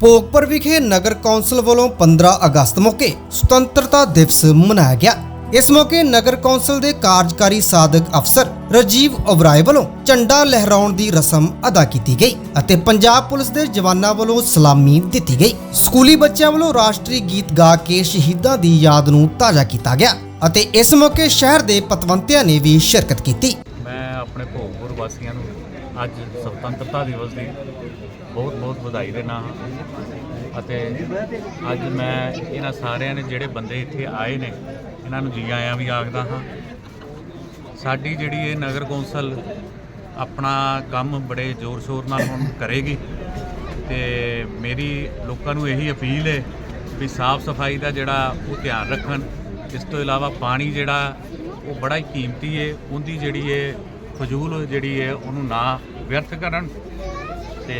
ਭੋਗਪੁਰ ਵਿਖੇ ਨਗਰ ਕੌਂਸਲ ਵੱਲੋਂ 15 ਅਗਸਤ ਮੌਕੇ ਸੁਤੰਤਰਤਾ ਦਿਵਸ ਮਨਾਇਆ ਗਿਆ। ਇਸ ਮੌਕੇ ਨਗਰ ਕੌਂਸਲ ਦੇ ਕਾਰਜਕਾਰੀ ਸਾਧਕ ਅਫਸਰ ਰਜੀਵ ਓਬਰਾਏ ਵੱਲੋਂ ਝੰਡਾ ਲਹਿਰਾਉਣ ਦੀ ਰਸਮ ਅਦਾ ਕੀਤੀ ਗਈ ਅਤੇ ਪੰਜਾਬ ਪੁਲਿਸ ਦੇ ਜਵਾਨਾਂ ਵੱਲੋਂ ਸਲਾਮੀ ਦਿੱਤੀ ਗਈ। ਸਕੂਲੀ ਬੱਚਿਆਂ ਵੱਲੋਂ ਰਾਸ਼ਟਰੀ ਗੀਤ ਗਾ ਕੇ ਸ਼ਹੀਦਾਂ ਦੀ ਯਾਦ ਨੂੰ ਤਾਜ਼ਾ ਕੀਤਾ ਗਿਆ ਅਤੇ ਇਸ ਮੌਕੇ ਸ਼ਹਿਰ ਦੇ ਪਤਵੰਤਿਆਂ ਨੇ ਵੀ ਸ਼ਿਰਕਤ ਕੀਤੀ। ਆਪਣੇ ਭੋਗਪੁਰ ਵਾਸੀਆਂ ਨੂੰ ਅੱਜ ਸੁਤੰਤਰਤਾ ਦਿਵਸ ਦੀ ਬਹੁਤ ਬਹੁਤ ਵਧਾਈ ਦੇਣਾ ਹਾਂ ਅਤੇ ਅੱਜ ਮੈਂ ਇਹਨਾਂ ਸਾਰਿਆਂ ਨੇ ਜਿਹੜੇ ਬੰਦੇ ਇੱਥੇ ਆਏ ਨੇ, ਇਹਨਾਂ ਨੂੰ ਜੀ ਆਇਆਂ ਵੀ ਆਖਦਾ ਹਾਂ। ਸਾਡੀ ਜਿਹੜੀ ਇਹ ਨਗਰ ਕੌਂਸਲ ਆਪਣਾ ਕੰਮ ਬੜੇ ਜ਼ੋਰ ਸ਼ੋਰ ਨਾਲ ਹੁਣ ਕਰੇਗੀ ਤੇ ਮੇਰੀ ਲੋਕਾਂ ਨੂੰ ਇਹੀ ਅਪੀਲ ਹੈ ਵੀ ਸਾਫ਼ ਸਫ਼ਾਈ ਦਾ ਜਿਹੜਾ ਉਹ ਧਿਆਨ ਰੱਖਣ, ਇਸ ਤੋਂ ਇਲਾਵਾ ਪਾਣੀ ਜਿਹੜਾ ਉਹ ਬੜਾ ਹੀ ਕੀਮਤੀ ਹੈ, ਉਹਦੀ ਜਿਹੜੀ ਹੈ ਫਜ਼ੂਲ ਜਿਹੜੀ ਹੈ ਉਹਨੂੰ ਨਾ ਵਿਅਰਥ ਕਰਨ। ਤੇ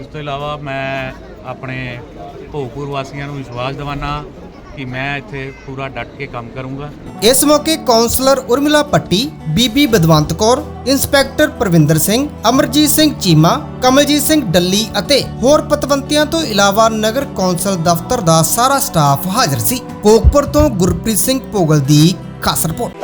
ਇਸ ਤੋਂ ਇਲਾਵਾ ਮੈਂ ਆਪਣੇ ਭੋਗਪੁਰ ਵਾਸੀਆਂ ਨੂੰ ਵਿਸ਼ਵਾਸ ਦਿਵਾਨਾ ਕਿ ਮੈਂ ਇੱਥੇ ਪੂਰਾ ਡਟ ਕੇ ਕੰਮ ਕਰੂੰਗਾ। ਇਸ ਮੌਕੇ ਕਾਉਂਸਲਰ ਉਰਮਿਲਾ ਪੱਟੀ, ਬੀਬੀ ਬਦਵੰਤ ਕੌਰ, ਇੰਸਪੈਕਟਰ ਪ੍ਰਵਿੰਦਰ ਸਿੰਘ, ਅਮਰਜੀਤ ਸਿੰਘ ਚੀਮਾ, ਕਮਲਜੀਤ ਸਿੰਘ ਡੱਲੀ ਅਤੇ ਹੋਰ ਪਤਵੰਤਿਆਂ ਤੋਂ ਇਲਾਵਾ ਨਗਰ ਕੌਂਸਲ ਦਫ਼ਤਰ ਦਾ ਸਾਰਾ ਸਟਾਫ ਹਾਜ਼ਰ ਸੀ। ਕੋਕਪੁਰ ਤੋਂ ਗੁਰਪ੍ਰੀਤ ਸਿੰਘ ਭੋਗਲ ਦੀ ਖਾਸ ਰਿਪੋਰਟ।